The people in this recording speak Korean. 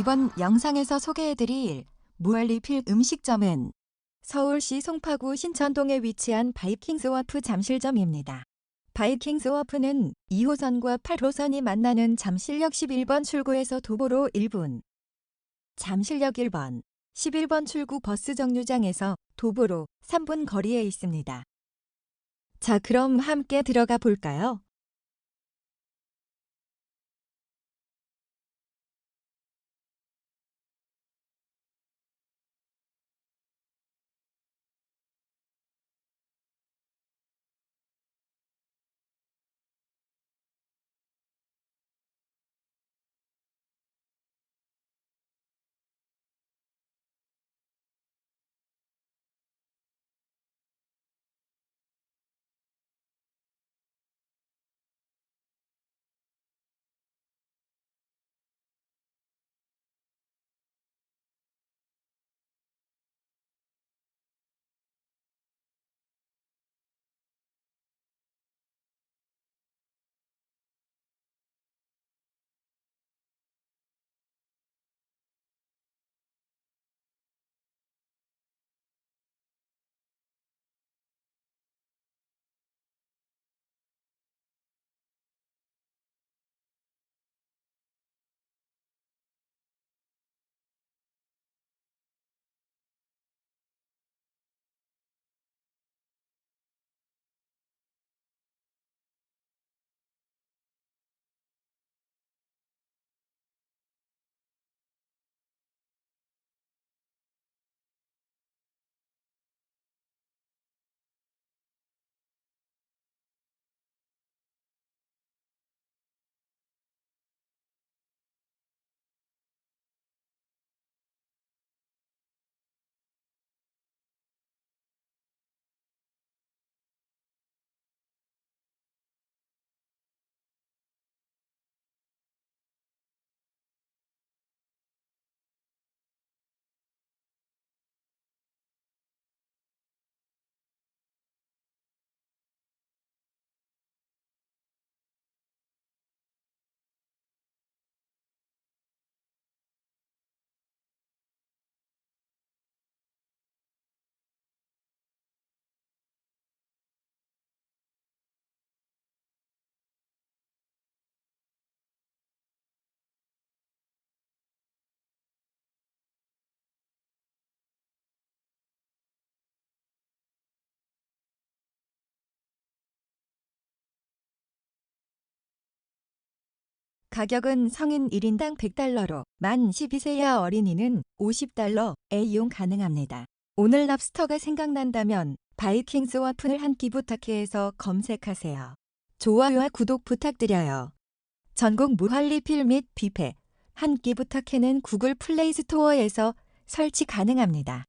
이번 영상에서 소개해드릴 무한리필 음식점은 서울시 송파구 신천동에 위치한 바이킹스워프 잠실점입니다. 바이킹스워프는 2호선과 8호선이 만나는 잠실역 11번 출구에서 도보로 1분, 잠실역 1번, 11번 출구 버스 정류장에서 도보로 3분 거리에 있습니다. 자, 그럼 함께 들어가 볼까요? 가격은 성인 1인당 100달러로 만 12세 이하 어린이는 50달러에 이용 가능합니다. 오늘 랍스터가 생각난다면 바이킹스 와픈을 한끼 부탁해에서 검색하세요. 좋아요와 구독 부탁드려요. 전국 무한 리필 및 뷔페 한 끼 부탁해는 구글 플레이 스토어에서 설치 가능합니다.